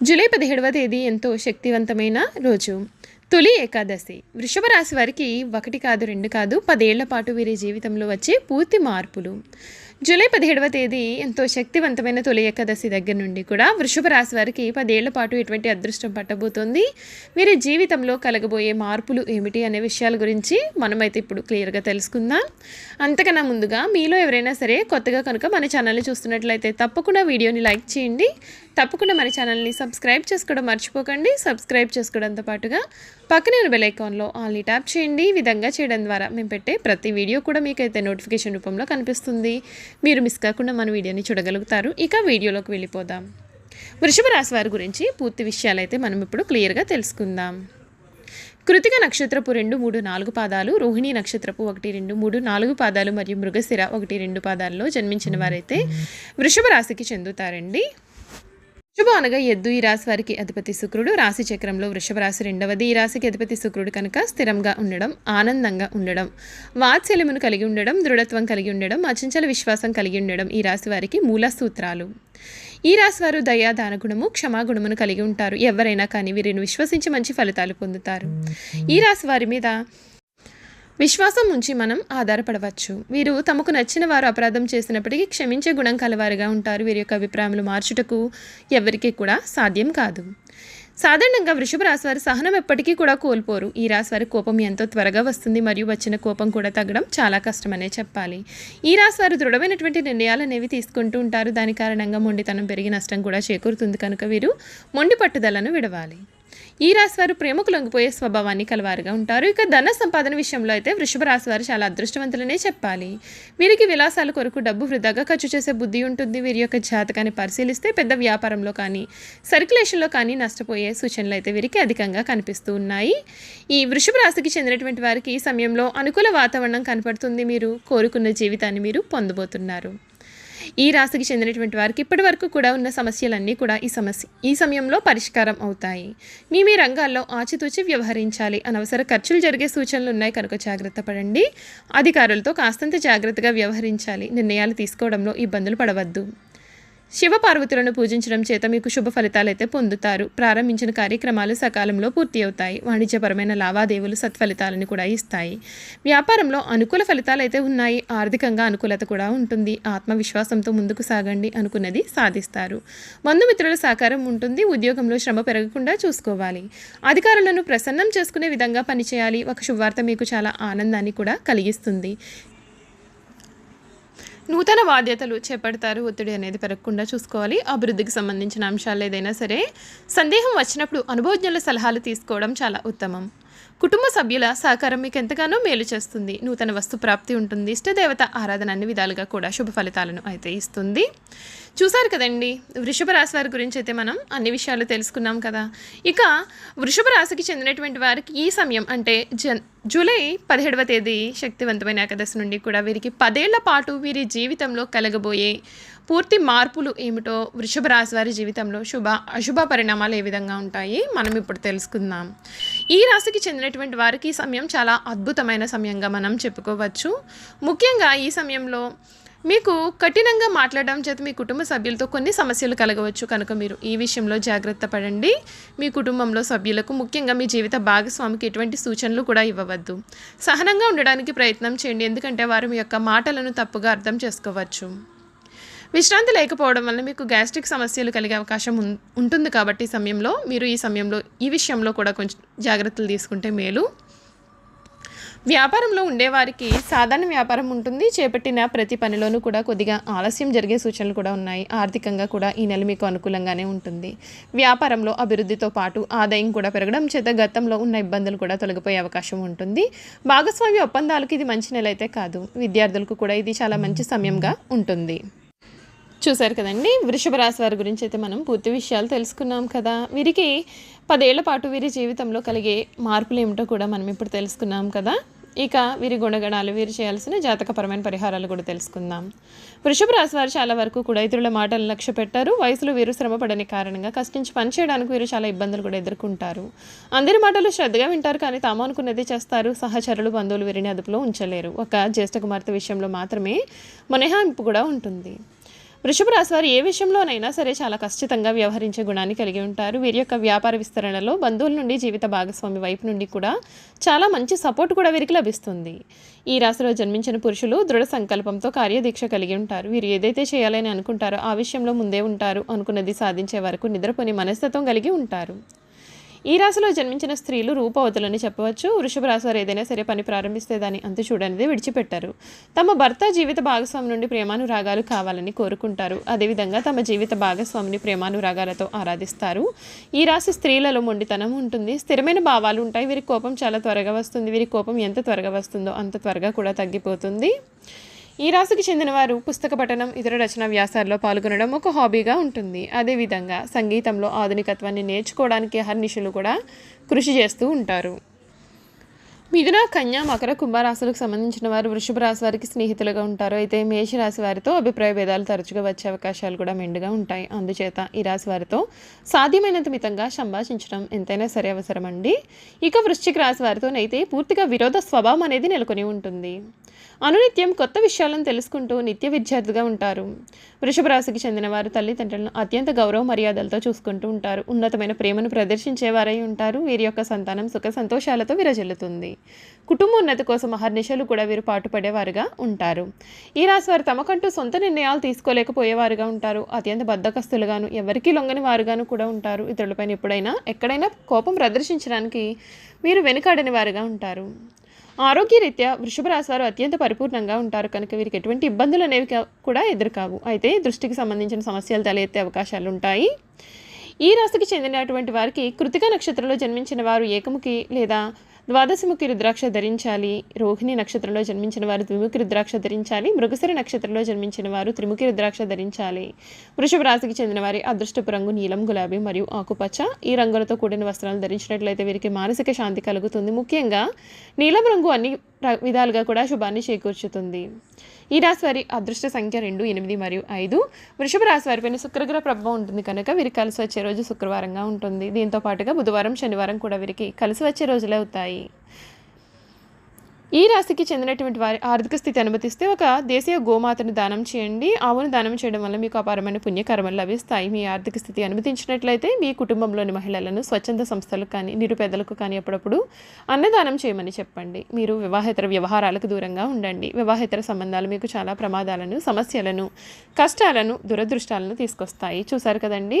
July పదిహేడవ తేదీ ఎంతో శక్తివంతమైన రోజు. తొలి ఏకాదశి. వృషభ రాశి వారికి ఒకటి కాదు రెండు కాదు పదేళ్ళ పాటు వీరి జీవితంలో వచ్చే పూర్తి మార్పులు. జూలై పదిహేడవ తేదీ ఎంతో శక్తివంతమైన తొలి ఏకాదశి దగ్గర నుండి కూడా వృషభ రాశి వారికి పదేళ్ళ పాటు ఎటువంటి అదృష్టం పట్టబోతోంది? వీరి జీవితంలో కలగబోయే మార్పులు ఏమిటి అనే విషయాల గురించి మనమైతే ఇప్పుడు క్లియర్గా తెలుసుకుందాం. అంతకన్నా ముందుగా మీలో ఎవరైనా సరే కొత్తగా కనుక మన ఛానల్ని చూస్తున్నట్లయితే తప్పకుండా వీడియోని లైక్ చేయండి. తప్పకుండా మన ఛానల్ని సబ్స్క్రైబ్ చేసుకోవడం మర్చిపోకండి. సబ్స్క్రైబ్ చేసుకోవడంతో పాటుగా పక్కనే ఉన్న బెల్ ఐకాన్లో ఆల్ని ట్యాప్ చేయండి. ఈ విధంగా చేయడం ద్వారా మేము పెట్టే ప్రతి వీడియో కూడా మీకైతే నోటిఫికేషన్ రూపంలో కనిపిస్తుంది. మీరు మిస్ కాకుండా మన వీడియోని చూడగలుగుతారు. ఇక వీడియోలోకి వెళ్ళిపోదాం. వృషభ రాశి వారి గురించి పూర్తి విషయాలైతే మనం ఇప్పుడు క్లియర్గా తెలుసుకుందాం. కృతిక నక్షత్రపు రెండు మూడు నాలుగు పాదాలు రోహిణి నక్షత్రపు ఒకటి రెండు మూడు నాలుగు పాదాలు మరియు మృగశిర ఒకటి రెండు పాదాల్లో జన్మించిన వారైతే వృషభ రాశికి చెందుతారండి. శుభ అనగా ఎద్దు ఈ రాశి వారికి అధిపతి శుక్రుడు. రాశి చక్రంలో వృషభ రాశి రెండవది. ఈ రాశికి అధిపతి శుక్రుడు కనుక స్థిరంగా ఉండడం ఆనందంగా ఉండడం వాత్సల్యమును కలిగి ఉండడం దృఢత్వం కలిగి ఉండడం అచంచల విశ్వాసం కలిగి ఉండడం ఈ రాశి వారికి మూల సూత్రాలు. ఈ రాశి వారు దయా దానగుణము క్షమాగుణమును కలిగి ఉంటారు. ఎవరైనా కానీ వీరిని విశ్వసించి మంచి ఫలితాలు పొందుతారు. ఈ రాశి వారి మీద విశ్వాసం ఉంచి మనం ఆధారపడవచ్చు. వీరు తమకు నచ్చిన వారు అపరాధం చేసినప్పటికీ క్షమించే గుణం కలవారుగా ఉంటారు. వీరి యొక్క అభిప్రాయములు మార్చుటకు ఎవరికి కూడా సాధ్యం కాదు. సాధారణంగా వృషభ రాశి వారి సహనం ఎప్పటికీ కూడా కోల్పోరు. ఈ రాశి వారి కోపం ఎంతో త్వరగా వస్తుంది. మరియు వచ్చిన కోపం కూడా తగ్గడం చాలా కష్టమనే చెప్పాలి. ఈ రాశి వారు దృఢమైనటువంటి నిర్ణయాలు అనేవి తీసుకుంటూ ఉంటారు. దాని కారణంగా మొండితనం పెరిగి నష్టం కూడా చేకూరుతుంది. కనుక వీరు మొండి పట్టుదలను విడవాలి. ఈ రాశి వారు ప్రేమకు లొంగిపోయే స్వభావాన్ని కలవారుగా ఉంటారు. ఇక ధన సంపాదన విషయంలో అయితే వృషభ రాశి వారు చాలా అదృష్టవంతులనే చెప్పాలి. వీరికి విలాసాల కొరకు డబ్బు వృధాగా ఖర్చు చేసే బుద్ధి ఉంటుంది. వీరి యొక్క జాతకాన్ని పరిశీలిస్తే పెద్ద వ్యాపారంలో కానీ సర్క్యులేషన్లో కానీ నష్టపోయే సూచనలు అయితే వీరికి అధికంగా కనిపిస్తూ ఉన్నాయి. ఈ వృషభ రాశికి చెందినటువంటి వారికి ఈ సమయంలో అనుకూల వాతావరణం కనపడుతుంది. మీరు కోరుకున్న జీవితాన్ని మీరు పొందబోతున్నారు. ఈ రాశికి చెందినటువంటి వారికి ఇప్పటి వరకు కూడా ఉన్న సమస్యలన్నీ కూడా ఈ సమస్య ఈ సమయంలో పరిష్కారం అవుతాయి. మీ మీ రంగాల్లో ఆచితూచి వ్యవహరించాలి. అనవసర ఖర్చులు జరిగే సూచనలు ఉన్నాయి కనుక జాగ్రత్త పడండి. అధికారులతో కాస్తంత జాగ్రత్తగా వ్యవహరించాలి. నిర్ణయాలు తీసుకోవడంలో ఇబ్బందులు పడవద్దు. శివపార్వతులను పూజించడం చేత మీకు శుభ ఫలితాలు అయితే పొందుతారు. ప్రారంభించిన కార్యక్రమాలు సకాలంలో పూర్తి అవుతాయి. వాణిజ్యపరమైన లావాదేవీలు సత్ఫలితాలను కూడా ఇస్తాయి. వ్యాపారంలో అనుకూల ఫలితాలు అయితే ఉన్నాయి. ఆర్థికంగా అనుకూలత కూడా ఉంటుంది. ఆత్మవిశ్వాసంతో ముందుకు సాగండి అనుకున్నది సాధిస్తారు. బంధుమిత్రుల సహకారం ఉంటుంది. ఉద్యోగంలో శ్రమ పెరగకుండా చూసుకోవాలి. అధికారులను ప్రసన్నం చేసుకునే విధంగా పనిచేయాలి. ఒక శుభవార్త మీకు చాలా ఆనందాన్ని కూడా కలిగిస్తుంది. నూతన బాధ్యతలు చేపడతారు ఒత్తిడి అనేది పెరగకుండా చూసుకోవాలి. అభివృద్ధికి సంబంధించిన అంశాలు ఏదైనా సరే సందేహం వచ్చినప్పుడు అనుభవజ్ఞుల సలహాలు తీసుకోవడం చాలా ఉత్తమం. కుటుంబ సభ్యుల సహకారం మీకు ఎంతగానో మేలు చేస్తుంది. నూతన వస్తు ప్రాప్తి ఉంటుంది. ఇష్టదేవత ఆరాధన అన్ని విధాలుగా కూడా శుభ ఫలితాలను అయితే ఇస్తుంది. చూసారు కదండి వృషభ రాశి వారి గురించి అయితే మనం అన్ని విషయాలు తెలుసుకున్నాం కదా. ఇక వృషభ రాశికి చెందినటువంటి వారికి ఈ సమయం అంటే జన్ జూలై పదిహేడవ తేదీ శక్తివంతమైన ఏకాదశి నుండి కూడా వీరికి పదేళ్ళ పాటు వీరి జీవితంలో కలగబోయే పూర్తి మార్పులు ఏమిటో వృషభ రాశి వారి జీవితంలో శుభ అశుభ పరిణామాలు ఏ విధంగా ఉంటాయి మనం ఇప్పుడు తెలుసుకుందాం. ఈ రాశికి చెందినటువంటి వారికి ఈ సమయం చాలా అద్భుతమైన సమయంగా మనం చెప్పుకోవచ్చు. ముఖ్యంగా ఈ సమయంలో మీకు కఠినంగా మాట్లాడడం చేత మీ కుటుంబ సభ్యులతో కొన్ని సమస్యలు కలగవచ్చు కనుక మీరు ఈ విషయంలో జాగ్రత్త పడండి. మీ కుటుంబంలో సభ్యులకు ముఖ్యంగా మీ జీవిత భాగస్వామికి ఎటువంటి సూచనలు కూడా ఇవ్వవద్దు. సహనంగా ఉండడానికి ప్రయత్నం చేయండి. ఎందుకంటే వారు మీ యొక్క మాటలను తప్పుగా అర్థం చేసుకోవచ్చు. విశ్రాంతి లేకపోవడం వల్ల మీకు గ్యాస్ట్రిక్ సమస్యలు కలిగే అవకాశం ఉం- ఉంటుంది కాబట్టి సమయంలో మీరు ఈ సమయంలో ఈ విషయంలో కూడా కొంచెం జాగ్రత్తలు తీసుకుంటే మేలు. వ్యాపారంలో ఉండేవారికి సాధారణ వ్యాపారం ఉంటుంది. చేపట్టిన ప్రతి పనిలోనూ కూడా కొద్దిగా ఆలస్యం జరిగే సూచనలు కూడా ఉన్నాయి. ఆర్థికంగా కూడా ఈ నెల మీకు అనుకూలంగానే ఉంటుంది. వ్యాపారంలో అభివృద్ధితో పాటు ఆదాయం కూడా పెరగడం చేత గతంలో ఉన్న ఇబ్బందులు కూడా తొలగిపోయే అవకాశం ఉంటుంది. భాగస్వామ్య ఒప్పందాలకు ఇది మంచి నెల అయితే కాదు. విద్యార్థులకు కూడా ఇది చాలా మంచి సమయంగా ఉంటుంది. చూశారు కదండి? వృషభ రాశి వారి గురించి అయితే మనం పూర్తి విషయాలు తెలుసుకున్నాం కదా. వీరికి పదేళ్ళ పాటు వీరి జీవితంలో కలిగే మార్పులు ఏమిటో కూడా మనం ఇప్పుడు తెలుసుకున్నాం కదా. ఇక వీరి గుణగణాలు వీరు చేయాల్సిన జాతకపరమైన పరిహారాలు కూడా తెలుసుకుందాం. వృషభ రాశి వారు చాలా వరకు కూడా ఇతరుల మాటలను లక్ష్య పెట్టారు. వయసులో వీరు శ్రమపడని కారణంగా కష్టించి పనిచేయడానికి వీరు చాలా ఇబ్బందులు కూడా ఎదుర్కొంటారు. అందరి మాటలు శ్రద్ధగా వింటారు కానీ తాము అనుకున్నది చేస్తారు. సహచరులు బంధువులు వీరిని అదుపులో ఉంచలేరు. ఒక జ్యేష్ఠ కుమార్తె విషయంలో మాత్రమే మనహాయింపు కూడా ఉంటుంది. వృషభ రాశి వారు ఏ విషయంలోనైనా సరే చాలా ఖచ్చితంగా వ్యవహరించే గుణాన్ని కలిగి ఉంటారు. వీరి యొక్క వ్యాపార విస్తరణలో బంధువుల నుండి జీవిత భాగస్వామి వైపు నుండి కూడా చాలా మంచి సపోర్ట్ కూడా వీరికి లభిస్తుంది. ఈ రాశిలో జన్మించిన పురుషులు దృఢ సంకల్పంతో కార్యదీక్ష కలిగి ఉంటారు. వీరు ఏదైతే చేయాలని అనుకుంటారో ఆ విషయంలో ముందే ఉంటారు. అనుకున్నది సాధించే వరకు నిద్రపోని మనస్తత్వం కలిగి ఉంటారు. ఈ రాశిలో జన్మించిన స్త్రీలు రూపవతులని చెప్పవచ్చు. వృషభ రాశి వారు ఏదైనా సరే పని ప్రారంభిస్తే దాన్ని అంతు చూడనిదే విడిచిపెట్టారు. తమ భర్త జీవిత భాగస్వామి నుండి ప్రేమానురాగాలు కావాలని కోరుకుంటారు. అదేవిధంగా తమ జీవిత భాగస్వామిని ప్రేమానురాగాలతో ఆరాధిస్తారు. ఈ రాశి స్త్రీలలో మొండితనం ఉంటుంది. స్థిరమైన భావాలు ఉంటాయి. వీరి కోపం చాలా త్వరగా వస్తుంది. వీరి కోపం ఎంత త్వరగా వస్తుందో అంత త్వరగా కూడా తగ్గిపోతుంది. ఈ రాశికి చెందినవారు పుస్తక పఠనం ఇతర రచన వ్యాసాల్లో పాల్గొనడం ఒక హాబీగా ఉంటుంది. అదేవిధంగా సంగీతంలో ఆధునికత్వాన్ని నేర్చుకోవడానికి హర్నిషులు కూడా కృషి చేస్తూ ఉంటారు. మిథున కన్య మకర కుంభరాశులకు సంబంధించిన వారు వృషభ రాశి వారికి స్నేహితులుగా ఉంటారు. అయితే మేషరాశి వారితో అభిప్రాయ భేదాలు తరచుగా వచ్చే అవకాశాలు కూడా మెండుగా ఉంటాయి. అందుచేత ఈ రాశి వారితో సాధ్యమైనంత మితంగా సంభాషించడం ఎంతైనా సరే అవసరమండి. ఇక వృశ్చిక రాశి వారితోనైతే పూర్తిగా విరోధ స్వభావం అనేది నెలకొని ఉంటుంది. అనునిత్యం కొత్త విషయాలను తెలుసుకుంటూ నిత్య విద్యార్థిగా ఉంటారు. వృషభ రాశికి చెందిన వారు తల్లిదండ్రులను అత్యంత గౌరవ మర్యాదలతో చూసుకుంటూ ఉంటారు. ఉన్నతమైన ప్రేమను ప్రదర్శించేవారై ఉంటారు. వీరి యొక్క సంతానం సుఖ సంతోషాలతో విరజిల్లుతుంది. కుటుంబ ఉన్నతి కోసం అహర్నిశలు కూడా వీరు పాటుపడేవారుగా ఉంటారు. ఈ రాశి వారు తమకంటూ సొంత నిర్ణయాలు తీసుకోలేకపోయేవారుగా ఉంటారు. అత్యంత బద్దకస్తులుగాను ఎవరికీ లొంగని వారుగాను కూడా ఉంటారు. ఇతరులపైన ఎప్పుడైనా ఎక్కడైనా కోపం ప్రదర్శించడానికి వీరు వెనుకాడని వారుగా ఉంటారు. ఆరోగ్యరీత్యా వృషభ రాశి వారు అత్యంత పరిపూర్ణంగా ఉంటారు. కనుక వీరికి ఎటువంటి ఇబ్బందులు అనేవి కూడా ఎదురుకావు. అయితే దృష్టికి సంబంధించిన సమస్యలు తలెత్తే అవకాశాలు ఉంటాయి. ఈ రాశికి చెందినటువంటి వారికి కృతిక నక్షత్రంలో జన్మించిన వారు ఏకముఖి లేదా ద్వాదశముఖి రుద్రాక్ష ధరించాలి. రోహిణి నక్షత్రంలో జన్మించిన వారు ద్విముఖి రుద్రాక్ష ధరించాలి. మృగశిర నక్షత్రంలో జన్మించిన వారు త్రిముఖి రుద్రాక్ష ధరించాలి. వృషభ రాశికి చెందిన వారి అదృష్టపు రంగు నీలం గులాబీ మరియు ఆకుపచ్చ. ఈ రంగులతో కూడిన వస్త్రాలు ధరించినట్లయితే వీరికి మానసిక శాంతి కలుగుతుంది. ముఖ్యంగా నీలం రంగు అన్ని విధాలుగా కూడా శుభాన్ని చేకూర్చుతుంది. ఈ రాశి వారి అదృష్ట సంఖ్య రెండు ఎనిమిది మరియు ఐదు. వృషభ రాశి వారిపైన శుక్రగ్రహ ప్రభావం ఉంటుంది కనుక వీరికి కలిసి వచ్చే రోజు శుక్రవారంగా ఉంటుంది. దీంతో పాటుగా బుధవారం శనివారం కూడా వీరికి కలిసి వచ్చే రోజులే అవుతాయి. ఈ రాశికి చెందినటువంటి వారి ఆర్థిక స్థితి అనుమతిస్తే ఒక దేశీయ గోమాతను దానం చేయండి. ఆవును దానం చేయడం వల్ల మీకు అపారమైన పుణ్యకర్మలు లభిస్తాయి. మీ ఆర్థిక స్థితి అనుమతించినట్లయితే మీ కుటుంబంలోని మహిళలను స్వచ్ఛంద సంస్థలకు కానీ నిరుపేదలకు కానీ అప్పుడప్పుడు అన్నదానం చేయమని చెప్పండి. మీరు వివాహేతర వ్యవహారాలకు దూరంగా ఉండండి. వివాహేతర సంబంధాలు మీకు చాలా ప్రమాదాలను సమస్యలను కష్టాలను దురదృష్టాలను తీసుకొస్తాయి. చూసారు కదండి?